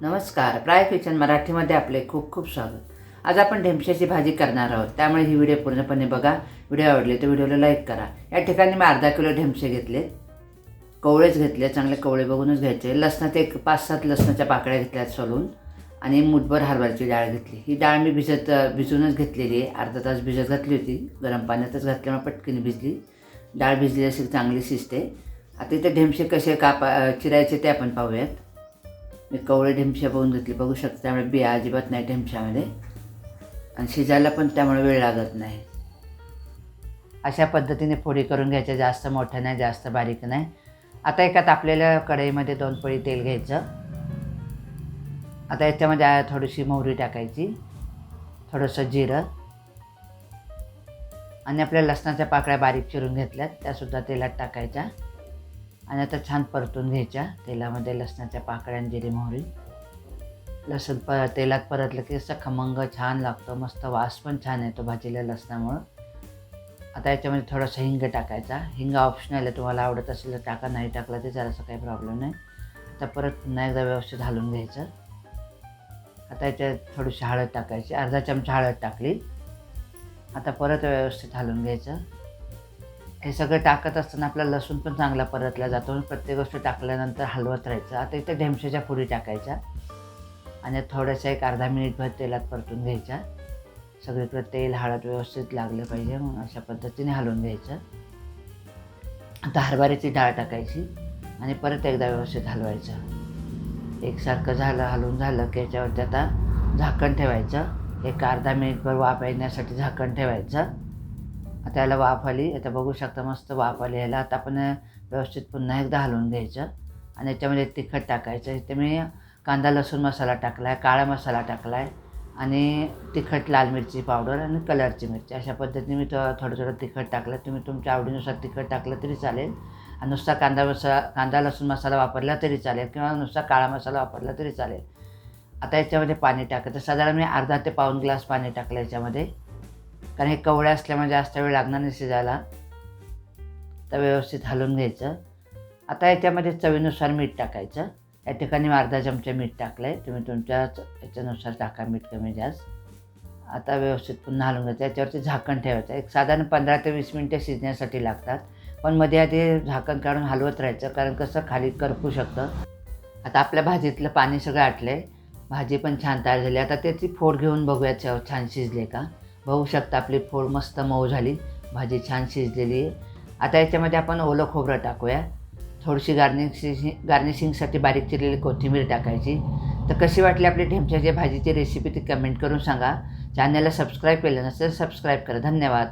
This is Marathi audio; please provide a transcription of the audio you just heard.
नमस्कार. प्राय किचन मराठीमध्ये आपले खूप खूप स्वागत. आज आपण ढेमशाची भाजी करणार आहोत. त्यामुळे ही व्हिडिओ पूर्णपणे बघा. व्हिडिओ आवडले तर व्हिडिओला लाईक करा. या ठिकाणी मी अर्धा किलो ढेमसे घेतले. कवळेच घेतले. चांगले कवळे बघूनच घ्यायचे. लसणात एक पाच सात लसणाच्या पाकळ्या घेतल्यात सोलून. आणि मुठभर हरभऱ्याची डाळ घेतली. ही डाळ मी भिजत भिजूनच घेतलेली आहे. अर्धा तास भिजत घातली होती. गरम पाण्यातच घातल्यामुळे पटकन भिजली. डाळ भिजली अशी चांगली शिजते. आता इथे ढेमशे कसे कापा चिरायचे ते आपण पाहूयात. मी कवळे ढेमशा बघून घेतली. बघू शकता त्यामुळे बिया अजिबात नाही ढेमशामध्ये. आणि शिजायला पण त्यामुळे वेळ लागत नाही. अशा पद्धतीने फोडी करून घ्यायच्या. जास्त मोठ्या नाही जास्त बारीक नाही. आता एका तापलेल्या कढईमध्ये दोन पळी तेल घ्यायचं. आता याच्यामध्ये थोडीशी मोहरी टाकायची. थोडंसं जिरं. आणि आपल्या लसणाच्या पाकळ्या बारीक चिरून घेतल्यात. त्यासुद्धा तेलात टाकायच्या. आणि आता छान परतून घ्यायच्या तेलामध्ये लसणाच्या पाकळ्या आणि जिरी मोहरी. लसूण प तेलात परतलं की असं खमंग छान लागतं मस्त वास पण छान येतो भाजीला लसणामुळं. आता याच्यामध्ये थोडंसं हिंग टाकायचा. हिंग ऑप्शनल आहे तुम्हाला आवडत असेल तर टाका नाही टाकलं ते जरासं काही प्रॉब्लेम नाही. आता परत पुन्हा एकदा व्यवस्थित घालून घ्यायचं. आता याच्यात थोडीशी हळद टाकायची अर्धा चमचा हळद टाकली. आता परत व्यवस्थित घालून घ्यायचं. हे सगळं टाकत असताना आपला लसूण पण चांगला परतला जातो. प्रत्येक गोष्ट टाकल्यानंतर हलवत राहायचं. आता इथे ढेमशेच्या पुरी टाकायच्या. आणि थोड्याशा एक अर्धा मिनिटभर तेलात परतून घ्यायच्या. सगळीकडे तेल हळद व्यवस्थित लागलं पाहिजे मग अशा पद्धतीने हलवून घ्यायचं. आता हरभऱ्याची डाळ टाकायची आणि परत एकदा व्यवस्थित हलवायचं. एकसारखं झालं हलवून झालं की याच्यावरती आता झाकण ठेवायचं. एक अर्धा मिनिटभर वाफ येण्यासाठी झाकण ठेवायचं. आता याला वाफ आली. आता बघू शकता मस्त वाफ आली. याला आता आपण व्यवस्थित पुन्हा एकदा हलवून घ्यायचं. आणि याच्यामध्ये तिखट टाकायचं. इथे मी कांदा लसूण मसाला टाकला आहे काळा मसाला टाकला आहे आणि तिखट लाल मिरची पावडर आणि कलरची मिरची. अशा पद्धतीने मी तो थोडं थोडं तिखट टाकलं. तुम्ही तुमच्या आवडीनुसार तिखट टाकलं तरी चालेल. आणि नुसता कांदा मसाला कांदा लसूण मसाला वापरला तरी चालेल. किंवा नुसता काळा मसाला वापरला तरी चालेल. आता याच्यामध्ये पाणी टाकायचं. साधारण मी अर्धा ते पाऊण ग्लास पाणी टाकलं याच्यामध्ये. कारण हे कवळे असल्यामुळे जास्त वेळ लागणार नाही शिजायला. तर व्यवस्थित हलवून घ्यायचं. आता याच्यामध्ये चवीनुसार मीठ टाकायचं. या ठिकाणी अर्धा चमचा मीठ टाकलं आहे तुम्ही तुमच्या याच्यानुसार टाका मीठ कमी जास्त. आता व्यवस्थित पुन्हा हलवून घ्यायचं. याच्यावरती झाकण ठेवायचं. एक साधारण पंधरा ते वीस मिनटं शिजण्यासाठी लागतात. पण मध्ये आधी झाकण काढून हलवत राहायचं. कारण कसं खाली करपू शकतं. आता आपल्या भाजीतलं पाणी सगळं आटलं आहे भाजी पण छान तयार झाली. आता त्याची फोड घेऊन बघूया छान शिजले का. बघू शकता आपली फोड मस्त मऊ झाली. भाजी छान शिजलेली आहे. आता याच्यामध्ये आपण ओलं खोबरं टाकूया. थोडीशी गार्निशिंग गार्निशिंगसाठी बारीक चिरलेली कोथिंबीर टाकायची. तर कशी वाटली आपली ढेमच्याची भाजीची रेसिपी ती कमेंट करून सांगा. चॅनलला सबस्क्राईब केलं नसेल सबस्क्राईब करा. धन्यवाद.